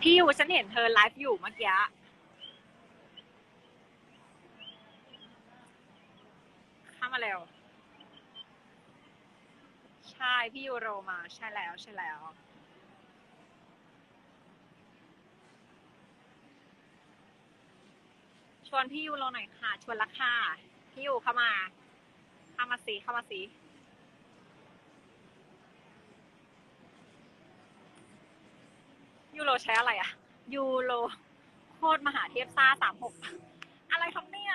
พี่ยูฉันเห็นเธอไลฟ์อยู่เมื่อกี้ เข้ามาเร็ว ใช่ พี่ยูโรมา ใช่แล้ว ใช่แล้ว ชวนพี่ยูโรหน่อยค่ะ ชวนละค่ะ พี่ยูเข้ามา เข้ามาสิเข้ามาสิ ยูโรใช้อะไรอะยูโรโคตรมหาเทพซ่าสามหกอะไรครับเนี่ย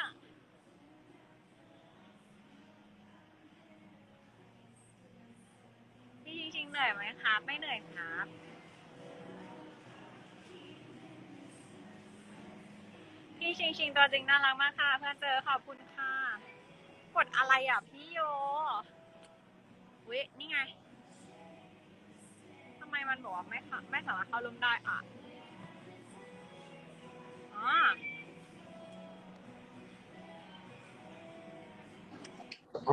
พี่จริงๆเหนื่อยไหมครับ ไม่เหนื่อยครับพี่ชิงชิงตัวจริงน่ารักมากค่ะ เพื่อนเจอขอบคุณค่ะ กดอะไรอะพี่โยวินี่ไง มมันบอกว่าไม่ค่ะไม่สามารถเข้าร่วมได้อะอ๋อ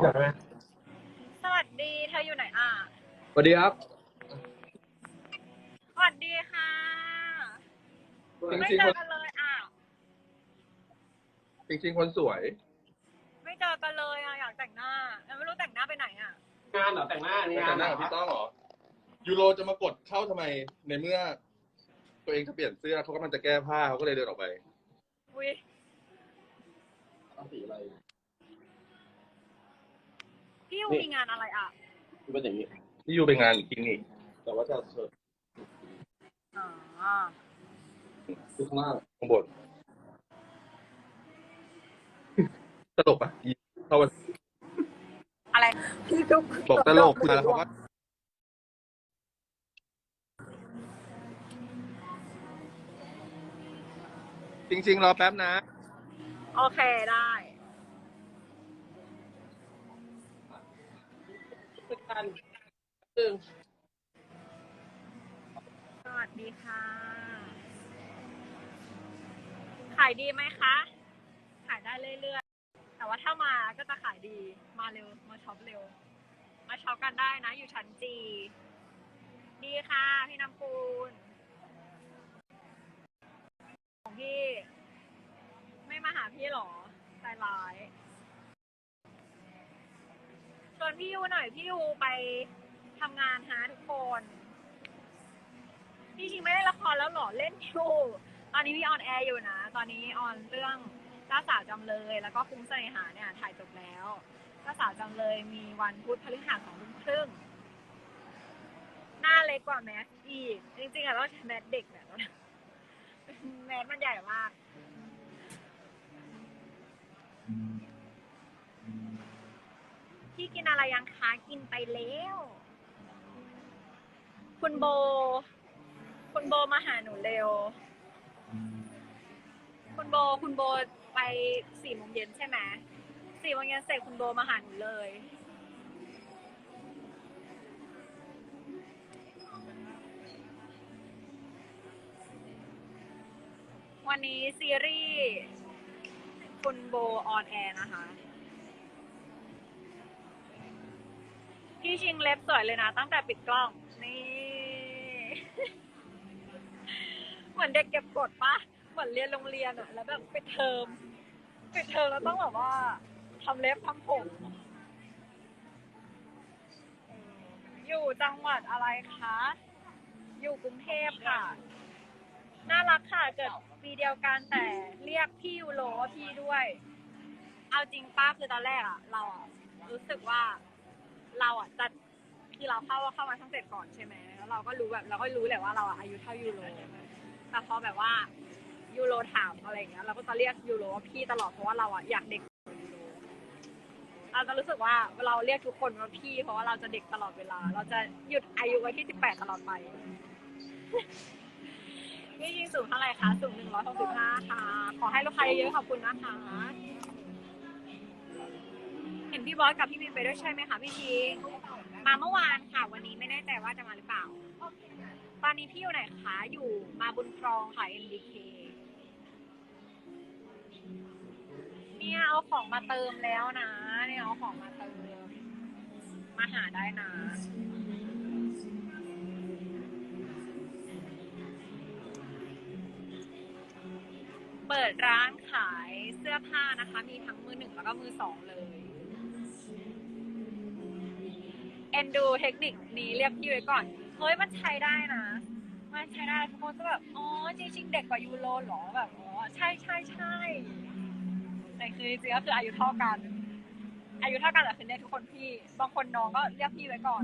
อยากไหมสวัสดีเธออยู่ไหนอะ สวัสดีครับ สวัสดีค่ะจริงไม่จริงเจคอนกันเลยอะ จริงจริงคนสวย ไม่เจอกันเลยอะอยากแต่งหน้าแต่ไม่รู้แต่งหน้าไปไหนอะงานเหรอแต่งหน้านี่ไม่งาแต่นหน้ากับพี่ต้องเหรอ ยูโรจะมากดเข้าทำไม ในเมื่อ ตัวเองจะเปลี่ยนเสื้อเขาก็มันจะแก้ผ้าเขาก็เลยเดินออกไปอุ้ยเอาสีอะไรพี่ยูมีงานอะไรอะคือเป็นอย่างนี้ที่ยูไปงานคลินิกแต่ว่าจะเสิร์ฟอ๋อคือข้างล่างข้างบนตลกปะอีเข้าไปอะไรพี่ทุกบอกตลกมาแล้วเขาก็ จริง ๆ รอแป๊บนะ โอเคได้ คือการซึ่งสวัสดีค่ะ ขายดีไหมคะ ขายได้เรื่อยๆ แต่ว่าถ้ามาก็จะขายดี มาเร็ว มาช็อปเร็ว มาช็อปกันได้นะ อยู่ชั้นจี ดีค่ะ พี่น้ำปูน พี่ ไม่มาหาพี่หรอใจร้ายชวนพี่ยูหน่อย พี่ยูไปทำงานฮะทุกคน พี่จริงไม่ได้ละครแล้วหรอเล่นอยู่ตอนนี้พี่ออนแอร์อยู่นะ ตอนนี้ออนเรื่องเจ้าสาวจำเลย แล้วก็คุ้งเสน่หาเนี่ยถ่ายจบแล้วเจ้าสาวจำเลยมีวันพุธพฤหัสสองทุ่มครึ่งหน้าเล็กกว่าแมสอีก จริงๆอะต้องใช้แมสเด็กแบบนั้น แมสมันใหญ่มาก พี่กินอะไรยังคะกินไปแล้ว คุณโบ คุณโบมาหาหนูเร็ว คุณโบ คุณโบไปสี่โมงเย็นใช่ไหมสี่โมงเย็นเสร็จคุณโบมาหาหนูเลย วันนี้ซีรีส์คุณโบออนแอร์นะคะ พี่ชิงเล็บสวยเลยนะ ตั้งแต่ปิดกล้อง นี่ เหมือนเด็กเก็บกดปะเหมือนเรียนโรงเรียนอะแล้วแบบไปดเทอมไปดเทอมแล้วต้องแบบว่าทำเล็บทำผมอยู่จังหวัดอะไรคะ อยู่กรุงเทพค่ะ น่ารักค่ะ เกิด ปีเดียวกันแต่เรียกพี่ยูโรว่าพี่ด้วย เอาจริงป้าคือตอนแรกอะเราอะรู้สึกว่าเราอะจะคือเราเข้าเข้ามาช่องเจ็ดก่อนใช่ไหมแล้วเราก็รู้แบบเราก็รู้แหละว่าเราอะอายุเท่ายูโรแต่พอแบบว่ายูโรถามอะไรอย่างเงี้ยเราก็จะเรียกยูโรว่าพี่ตลอดเพราะว่าเราอะอยากเด็กยูโรเราจะรู้สึกว่าเราเรียกทุกคนว่าพี่ เพราะว่าเราจะเด็กตลอดเวลา เราจะหยุดอายุไว้ที่สิบแปดตลอดไป พี่ยิงสูงเท่าไหร่คะสูงหนึ่งร้อยหกสิบห้าค่ะ ขอให้ลูกค้าเยอะๆขอบคุณนะคะ เห็นพี่บอสกับพี่บินไปด้วยใช่ไหมคะพี่ชิงมาเมื่อวานค่ะ วันนี้ไม่แน่ใจว่าจะมาหรือเปล่า ตอนนี้พี่อยู่ไหนคะอยู่มาบุญครองค่ะ MBK เนี่ยเอาของมาเติมแล้วนะ เนี่ยเอาของมาเติม มาหาได้นะ เปิดร้านขายเสื้อผ้านะคะ มีทั้งมือหนึ่งแล้วก็มือสองเลย เอ็นดูเทคนิคนี้เรียกพี่ไว้ก่อน เฮ้ยมันใช้ได้นะ มันใช้ได้ทุกคนก็แบบ อ๋อจริงๆเด็กกว่ายูโรเหรอ แบบอ๋อใช่ใช่ใช่แต่คือจริงก็คืออายุเท่ากัน อายุเท่ากันแต่คือเรียกทุกคนพี่ บางคนน้องก็เรียกพี่ไว้ก่อน